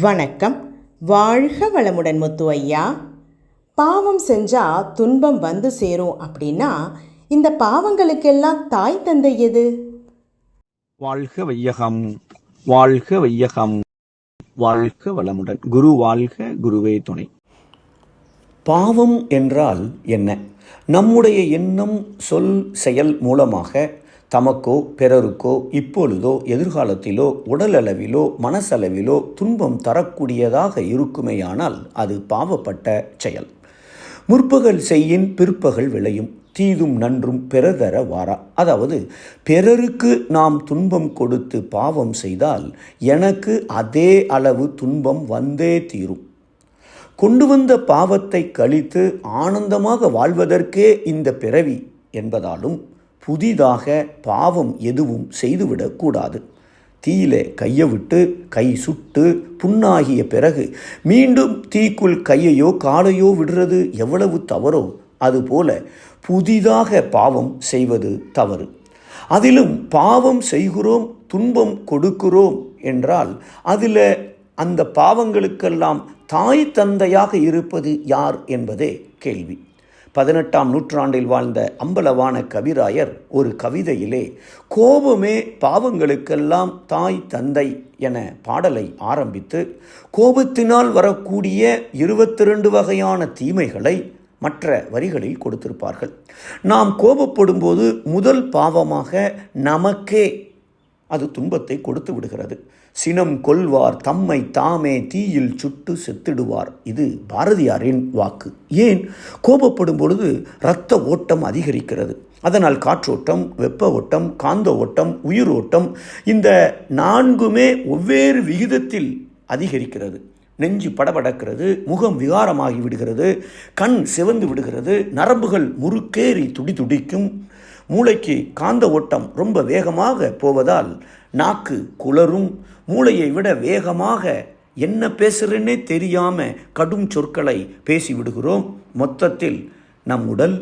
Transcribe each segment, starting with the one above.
வணக்கம். வாழ்க வளமுடன் முத்து ஐயா. பாவம் செஞ்சால் துன்பம் வந்து சேரும் அப்படின்னா இந்த பாவங்களுக்கெல்லாம் தாய் தந்தை எது? வாழ்க வையகம் வாழ்க வையகம் வாழ்க வளமுடன். குரு வாழ்க குருவே துணை. பாவம் என்றால் என்ன? நம்முடைய எண்ணம் சொல் செயல் மூலமாக தமக்கோ பிறருக்கோ இப்பொழுதோ எதிர்காலத்திலோ உடலளவிலோ மனசளவிலோ துன்பம் தரக்கூடியதாக இருக்குமேயானால் அது பாவப்பட்ட செயல். முற்பகல் செய்யின் பிற்பகல் விளையும் தீதும் நன்றும் பிறதர வாரா. அதாவது பிறருக்கு நாம் துன்பம் கொடுத்து பாவம் செய்தால் எனக்கு அதே அளவு துன்பம் வந்தே தீரும். கொண்டு வந்த பாவத்தை கழித்து ஆனந்தமாக வாழ்வதற்கே இந்த பிறவி என்பதாலும் புதிதாக பாவம் எதுவும் செய்துவிடக்கூடாது தீயிலே கையை விட்டு கை சுட்டு புண்ணாகிய பிறகு மீண்டும் தீக்குள் கையையோ காலையோ விடுறது எவ்வளவு தவறோ அதுபோல புதிதாக பாவம் செய்வது தவறு. அதிலும் பாவம் செய்கிறோம் துன்பம் கொடுக்கிறோம் என்றால் அதில் அந்த பாவங்களுக்கெல்லாம் தாய் தந்தையாக இருப்பது யார் என்பதே கேள்வி. பதினெட்டாம் நூற்றாண்டில் வாழ்ந்த அம்பலவான கவிராயர் ஒரு கவிதையிலே கோபமே பாவங்களுக்கெல்லாம் தாய் தந்தை என பாடலை ஆரம்பித்து கோபத்தினால் வரக்கூடிய இருபத்தி ரெண்டு வகையான தீமைகளை மற்ற வரிகளில் கொடுத்திருப்பார்கள். நாம் கோபப்படும்போது முதல் பாவமாக நமக்கே அது துன்பத்தை கொடுத்து விடுகிறது. சினம் கொல்வார் தம்மை தாமே தீயில் சுட்டு செத்திடுவார். இது பாரதியாரின் வாக்கு. ஏன்? கோபப்படும் பொழுது இரத்த ஓட்டம் அதிகரிக்கிறது. அதனால் காற்றோட்டம் வெப்ப ஓட்டம் காந்த ஓட்டம் உயிர் ஓட்டம் இந்த நான்குமே ஒவ்வேறு விகிதத்தில் அதிகரிக்கிறது. நெஞ்சு படபடக்கிறது முகம் விகாரமாகி விடுகிறது கண் சிவந்து விடுகிறது நரம்புகள் முறுக்கேறி துடி துடிக்கும் மூளைக்கு காந்த ஓட்டம் ரொம்ப வேகமாக போவதால் நாக்கு குளரும். மூளையை விட வேகமாக என்ன பேசுகிறேன்னே தெரியாம கடும் சொற்களை பேசிவிடுகிறோம். மொத்தத்தில் நம் உடல்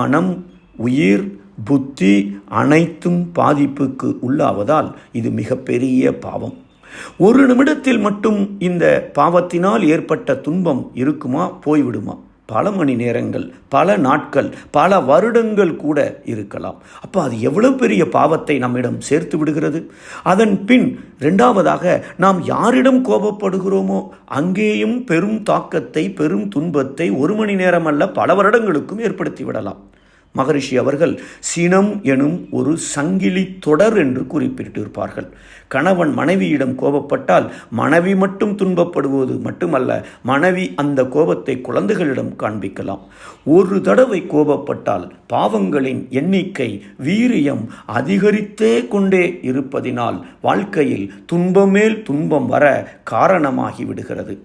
மனம் உயிர் புத்தி அனைத்தும் பாதிப்புக்கு உள்ளாவதால் இது மிகப்பெரிய பாவம். ஒரு நிமிடத்தில் மட்டும் இந்த பாவத்தினால் ஏற்பட்ட துன்பம் இருக்குமா? போய்விடுமா? பல மணி நேரங்கள் பல நாட்கள் பல வருடங்கள் கூட இருக்கலாம். அப்போ அது எவ்வளவு பெரிய பாவத்தை நம்மிடம் சேர்த்து விடுகிறது? அதன் பின் ரெண்டாவதாக நாம் யாரிடம் கோபப்படுகிறோமோ அங்கேயும் பெரும் தாக்கத்தை பெரும் துன்பத்தை ஒரு மணி நேரம் அல்ல பல வருடங்களுக்கும் ஏற்படுத்தி விடலாம். மகரிஷி அவர்கள் சினம் எனும் ஒரு சங்கிலி தொடர் என்று குறிப்பிட்டிருப்பார்கள். கணவன் மனைவியிடம் கோபப்பட்டால் மனைவி மட்டும் துன்பப்படுவது மட்டுமல்ல மனைவி அந்த கோபத்தை குழந்தைகளிடம் காண்பிக்கலாம். ஒரு தடவை கோபப்பட்டால் பாவங்களின் எண்ணிக்கை வீரியம் அதிகரித்தே கொண்டே இருப்பதினால் வாழ்க்கையில் துன்பமேல் துன்பம் வர காரணமாகிவிடுகிறது.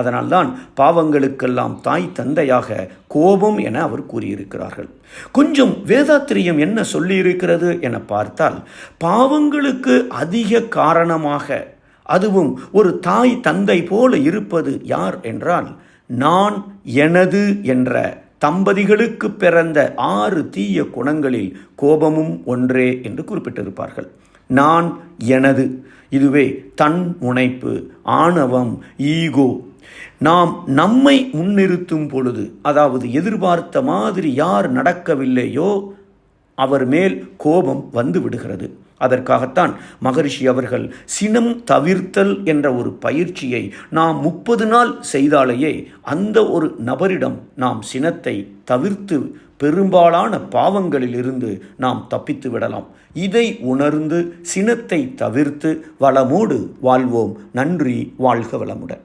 அதனால்தான் பாவங்களுக்கெல்லாம் தாய் தந்தையாக கோபம் என அவர் கூறியிருக்கிறார்கள். கொஞ்சம் வேதாத்திரியம் என்ன சொல்லியிருக்கிறது என பார்த்தால் பாவங்களுக்கு அதிக காரணமாக அதுவும் ஒரு தாய் தந்தை போல இருப்பது யார் என்றால் நான் எனது என்ற தம்பதிகளுக்கு பிறந்த ஆறு தீய குணங்களில் கோபமும் ஒன்றே என்று குறிப்பிட்டிருப்பார்கள். நான் எனது. இதுவே தன் முனைப்பு ஆணவம் ஈகோ நாம் நம்மை முன்னிறுத்தும் பொழுது அதாவது எதிர்பார்த்த மாதிரி யார் நடக்கவில்லையோ அவர் மேல் கோபம் வந்து விடுகிறது. அதற்காகத்தான் மகரிஷி அவர்கள் சினம் தவிர்த்தல் என்ற ஒரு பயிற்சியை நாம் முப்பது நாள் செய்தாலேயே அந்த ஒரு நபரிடம் நாம் சினத்தை தவிர்த்து பெரும்பாலான பாவங்களிலிருந்து நாம் தப்பித்து விடலாம். இதை உணர்ந்து சினத்தை தவிர்த்து வளமோடு வாழ்வோம். நன்றி வாழ்க வளமுடன்.